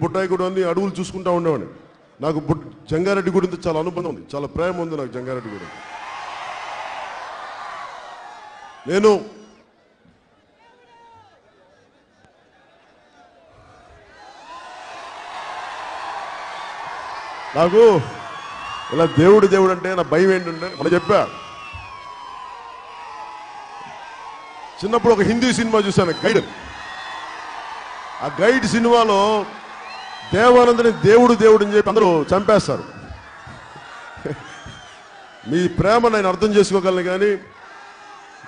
బుట్టాయి కూడా అన్ని అడవులు చూసుకుంటా ఉండేవాడిని. నాకు జంగారెడ్డి గురించి చాలా అనుబంధం ఉంది. చాలా ప్రేమ ఉంది నాకు జంగారెడ్డి గురించి నేను నాకు ఇలా దేవుడు దేవుడు అంటే నా భయం ఏంటంటే మనం చెప్పా. చిన్నప్పుడు ఒక హిందీ సినిమా చూశాను గైడ్. ఆ గైడ్ సినిమాలో దేవానందని దేవుడు దేవుడు అని చెప్పి అందరూ చంపేస్తారు. మీ ప్రేమ నేను అర్థం చేసుకోగలను కానీ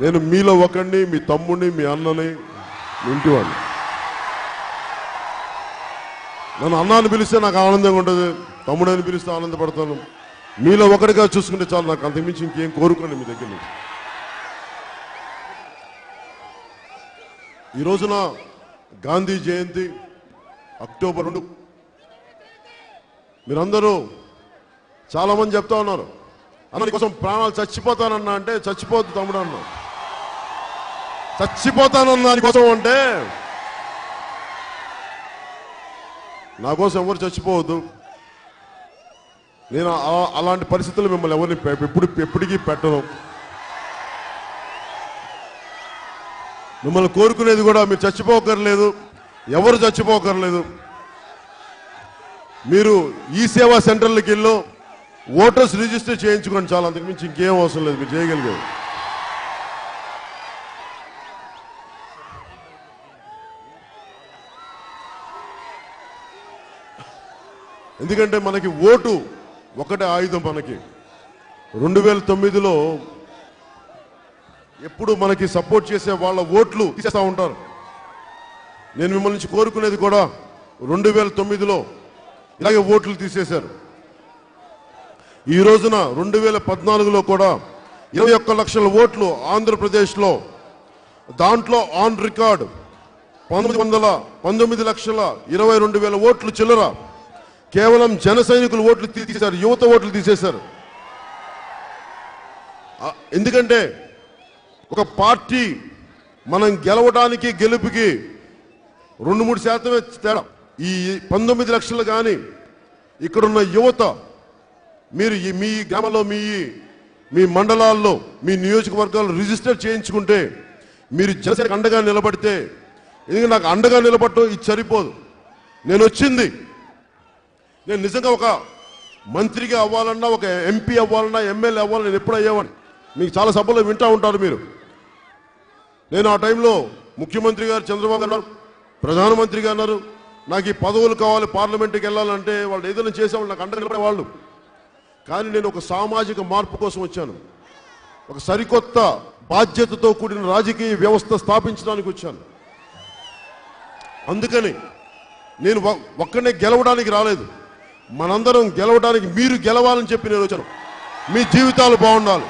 నేను మీలో ఒకడిని మీ తమ్ముడిని మీ అన్నని మీ ఇంటివాడిని. నన్ను అన్నాన్ని పిలిస్తే నాకు ఆనందంగా ఉంటుంది తమ్ముడని పిలిస్తే ఆనందపడతాను. మీలో ఒకటిగా చూసుకుంటే చాలు నాకు అంతకుమించి ఇంకేం కోరుకోండి మీ దగ్గర నుంచి. ఈ రోజున గాంధీ జయంతి అక్టోబర్ రెండు మీరందరూ చాలా మంది చెప్తా ఉన్నారు. అన్న కోసం ప్రాణాలు చచ్చిపోతానన్నా అంటే చచ్చిపోద్దు తమ్ముడు అన్న. చచ్చిపోతానన్నా కోసం అంటే నా కోసం ఎవరు చచ్చిపోవద్దు. నేను అలాంటి పరిస్థితులు మిమ్మల్ని ఎవరిని ఎప్పుడు ఎప్పటికీ పెట్టను. మిమ్మల్ని కోరుకునేది కూడా మీరు చచ్చిపోకర్లేదు. ఎవరు చచ్చిపోకర్లేదు. మీరు ఈ సేవా సెంటర్లకు వెళ్ళు ఓటర్స్ రిజిస్టర్ చేయించుకోండి చాలా అంతకుమించి ఇంకేం అవసరం లేదు మీరు చేయగలిగారు ఎందుకంటే మనకి ఓటు ఒకటే ఆయుధం మనకి. రెండు వేల తొమ్మిదిలో ఎప్పుడు మనకి సపోర్ట్ చేసే వాళ్ళ ఓట్లు తీసేస్తూ ఉంటారు. నేను మిమ్మల్ని నుంచి కోరుకునేది కూడా రెండు వేల తొమ్మిదిలో ఇలాగే ఓట్లు తీసేశారు. ఈ రోజున రెండు వేల పద్నాలుగులో కూడా ఇరవై ఒక్క లక్షల ఓట్లు ఆంధ్రప్రదేశ్లో దాంట్లో ఆన్ రికార్డ్ పంతొమ్మిది వందల పంతొమ్మిది లక్షల ఇరవై రెండు వేల ఓట్లు చిల్లర. కేవలం జన సైనికులు ఓట్లు తీసేశారు యువత ఓట్లు తీసేశారు. ఎందుకంటే ఒక పార్టీ మనం గెలవడానికి గెలుపుకి రెండు మూడు శాతమే తేడా. ఈ పంతొమ్మిది లక్షలు కానీ ఇక్కడున్న యువత మీరు ఈ మీ గ్రామంలో మీ మీ మండలాల్లో మీ నియోజకవర్గాల్లో రిజిస్టర్ చేయించుకుంటే మీరు జనసేనకు అండగా నిలబడితే ఎందుకంటే నాకు అండగా నిలబడటం ఇది సరిపోదు. నేను వచ్చింది. నేను నిజంగా ఒక మంత్రిగా అవ్వాలన్నా ఒక ఎంపీ అవ్వాలన్నా ఎమ్మెల్యే అవ్వాలన్నా నేను ఎప్పుడు అయ్యేవాడిని. మీకు చాలా సభల్లో వింటూ ఉంటారు మీరు. నేను ఆ టైంలో ముఖ్యమంత్రి గారు చంద్రబాబు గారు అన్నారు ప్రధానమంత్రి గారు నాకు ఈ పదవులు కావాలి పార్లమెంట్కి వెళ్ళాలంటే వాళ్ళు ఏదైనా చేసేవాళ్ళు నాకు అండగా నిలబడే వాళ్ళు. కానీ నేను ఒక సామాజిక మార్పు కోసం వచ్చాను. ఒక సరికొత్త బాధ్యతతో కూడిన రాజకీయ వ్యవస్థ స్థాపించడానికి వచ్చాను. అందుకని నేను ఒక్కనే గెలవడానికి రాలేదు. మనందరం గెలవడానికి మీరు గెలవాలని చెప్పి నేను వచ్చాను. మీ జీవితాలు బాగుండాలి.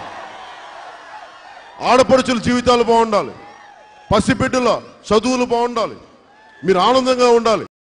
ఆడపడుచుల జీవితాలు బాగుండాలి. పసిబిడ్డల చదువులు బాగుండాలి. మీరు ఆనందంగా ఉండాలి.